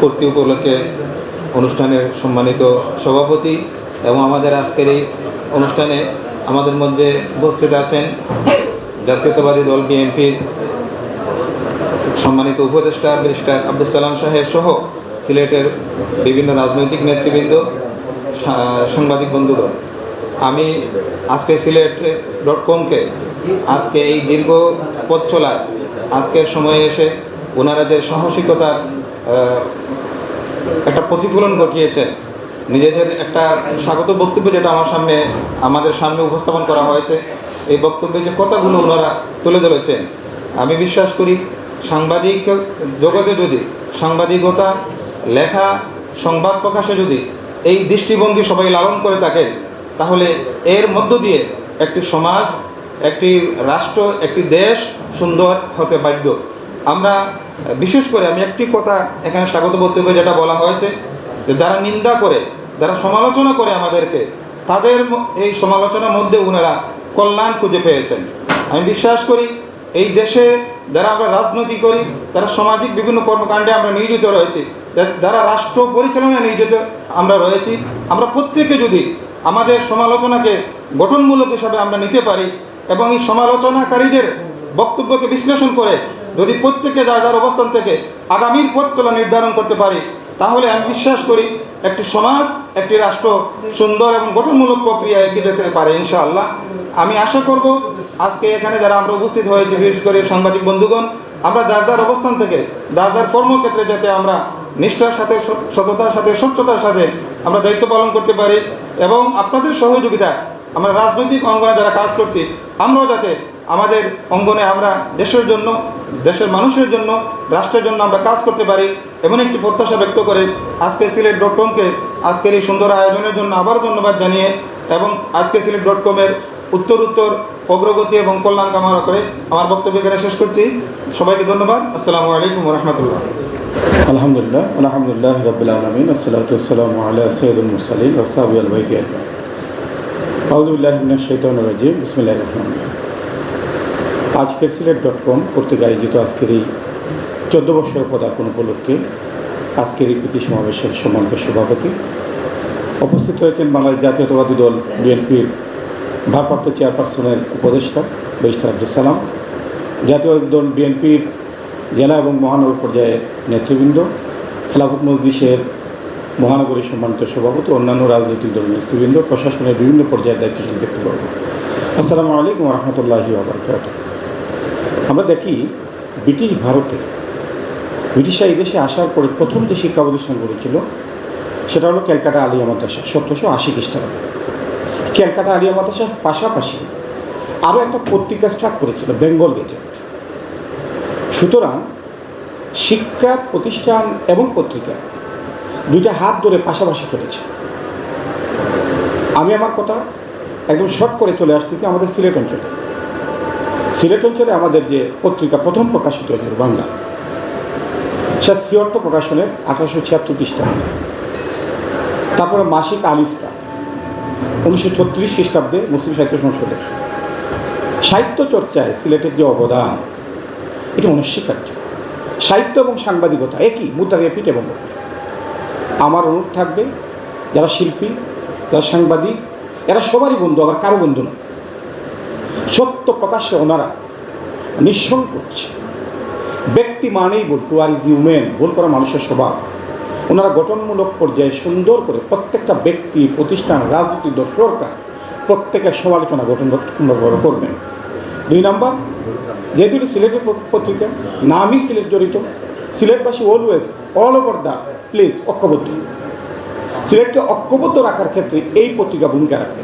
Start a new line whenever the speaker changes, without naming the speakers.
পূর্তি উপলক্ষে অনুষ্ঠানের সম্মানিত সভাপতি এবং আমাদের আজকের এই অনুষ্ঠানে আমাদের মধ্যে উপস্থিত আছেন জাতীয়তাবাদী দল বিএনপির সম্মানিত উপদেষ্টা ব্যারিস্টার আব্দুল সালাম সাহেব সহ সিলেটের বিভিন্ন রাজনৈতিক নেতৃবৃন্দ সাংবাদিক বন্ধুগণ। আমি আজকে সিলেট ডট কমকে আজকে এই দীর্ঘ পথ চলায় আজকের সময়ে এসে ওনারা যে সাহসিকতার একটা প্রতিফলন ঘটিয়েছেন নিজেদের একটা স্বাগত বক্তব্য যেটা আমার সামনে, আমাদের সামনে উপস্থাপন করা হয়েছে। এই বক্তব্যে যে কথাগুলো ওনারা তুলে ধরেছেন, আমি বিশ্বাস করি সাংবাদিক জগতে যদি, সাংবাদিকতা, লেখা, সংবাদ প্রকাশে যদি এই দৃষ্টিভঙ্গি সবাই লালন করে থাকেন, তাহলে এর মধ্য দিয়ে একটি সমাজ, একটি রাষ্ট্র, একটি দেশ সুন্দর হতে বাধ্য। আমরা, বিশেষ করে আমি একটি কথা এখানে স্বাগত বক্তব্যে যেটা বলা হয়েছে, যে যারা নিন্দা করে, যারা সমালোচনা করে আমাদেরকে, তাদের এই সমালোচনার মধ্যে ওনারা কল্যাণ খুঁজে পেয়েছেন। আমি বিশ্বাস করি, এই দেশে যারা আমরা রাজনীতি করি, যারা সামাজিক বিভিন্ন কর্মকাণ্ডে আমরা নিয়োজিত রয়েছি যারা রাষ্ট্র পরিচালনায় নিয়োজিত আমরা রয়েছি, আমরা প্রত্যেকে যদি আমাদের সমালোচনাকে গঠনমূলক হিসাবে আমরা নিতে পারি এবং এই সমালোচনাকারীদের বক্তব্যকে বিশ্লেষণ করে যদি প্রত্যেকে যার যার অবস্থান থেকে আগামীর পথ চলা নির্ধারণ করতে পারি, তাহলে আমি বিশ্বাস করি একটি সমাজ, একটি রাষ্ট্র সুন্দর এবং গঠনমূলক প্রক্রিয়া এগিয়ে যেতে পারে ইনশাআল্লাহ। আমি আশা করব আজকে এখানে যারা আমরা উপস্থিত হয়েছি, বিশেষ করে সাংবাদিক বন্ধুগণ, আমরা যার যার অবস্থান থেকে, যার যার কর্মক্ষেত্রে যাতে আমরা নিষ্ঠার সাথে, সততার সাথে, স্বচ্ছতার সাথে আমরা দায়িত্ব পালন করতে পারি এবং আপনাদের সহযোগিতা আমরা রাজনৈতিক অঙ্গনে যারা কাজ করছি, আমরাও যাতে আমাদের অঙ্গনে আমরা দেশের জন্য, দেশের মানুষের জন্য, রাষ্ট্রের জন্য আমরা কাজ করতে পারি, এমন একটি প্রত্যাশা ব্যক্ত করে আজকে সিলেট ডট কমকে আজকের এই সুন্দর আয়োজনের জন্য আবারও ধন্যবাদ জানিয়ে এবং আজকে সিলেট ডট কমের উত্তর উত্তর, অগ্রগতি এবং কল্যাণ কামনা করে আমার বক্তব্য এখানে শেষ করছি। সবাইকে ধন্যবাদ। আসসালামু আলাইকুম রহমতুল্লাহ।
আলহামদুলিল্লাহ আলহামদুলিল্লাহ রবিল আলমিন আল্লাহ সৈয়দুল মুসালিম বিসমিল্লাহ রহমান আজকের সিলেট ডট কম কর্তৃক আয়োজিত আজকের এই চোদ্দ বছর পদার্পণ উপলক্ষে আজকের এই প্রীতি সমাবেশের সম্মানিত সভাপতি উপস্থিত হয়েছেন বাংলাদেশ জাতীয়তাবাদী দল বিএনপির ভারপ্রাপ্ত চেয়ারপারসনের উপদেষ্টা ব্যারিস্টার আব্দুল সালাম, জাতীয় দল বিএনপির জেলা এবং মহানগর পর্যায়ে নেতৃবৃন্দ, খেলাফত মজলিসের মহানগরী সম্মানিত সভাপতি, অন্যান্য রাজনৈতিক দলের নেতৃবৃন্দ, প্রশাসনের বিভিন্ন পর্যায়ের দায়িত্বশীল ব্যক্তিবর্গ। আসসালামু আলাইকুম রহমতুল্লাহি আবরকাত আমরা দেখি ব্রিটিশ ভারতে ব্রিটিশরা এই দেশে আসার পরে প্রথম যে শিক্ষা প্রতিষ্ঠান গড়েছিল সেটা হলো ক্যালকাটা আলিয়া মাদ্রাসা, সতেরোশো আশি খ্রিস্টাব্দে। ক্যালকাটা আলিয়া মাদ্রাসার পাশাপাশি আরও একটা পত্রিকা স্টার্ট করেছিল, বেঙ্গল গেজেট। সুতরাং শিক্ষা প্রতিষ্ঠান এবং পত্রিকা দুইটা হাত ধরে পাশাপাশি চলেছে। আমি আমার কথা একদম শর্ট করে চলে আসতেছি আমাদের সিলেট অঞ্চলে। সিলেট অঞ্চলে আমাদের যে পত্রিকা প্রথম প্রকাশিত হয়েছিল বাংলা সে সিয়র্ত প্রকাশনের আঠারোশো ছিয়াত্তর খ্রিস্টাব্দে তারপরে মাসিক আলিস্তা উনিশশো ছত্রিশ খ্রিস্টাব্দে মুসলিম সাহিত্য সংসদে। সাহিত্য চর্চায় সিলেটের যে অবদান, এটা অনস্বীকার্য। সাহিত্য এবং সাংবাদিকতা একই মুদ্রার এপিট এবং আমার অনুরোধ থাকবে, যারা শিল্পী, যারা সাংবাদিক, এরা সবারই বন্ধু, আবার কারও বন্ধু না। সত্য ওনারা করছে। ব্যক্তি মানেই ভুল টু আর ইজ হিউম্যান ভুল করা মানুষের স্বভাব। ওনারা গঠনমূলক পর্যায়ে সুন্দর করে প্রত্যেকটা ব্যক্তি, প্রতিষ্ঠান, রাজনৈতিক দল, সরকার, প্রত্যেকের সমালোচনা গঠনমূলকভাবে করবেন। দুই নম্বর, যেহেতু এটি সিলেটের পত্রিকা, নামই সিলেট জড়িত, সিলেটবাসী always all over the place ঐক্যবদ্ধ। সিলেটকে ঐক্যবদ্ধ রাখার ক্ষেত্রে এই পত্রিকা ভূমিকা রাখবে।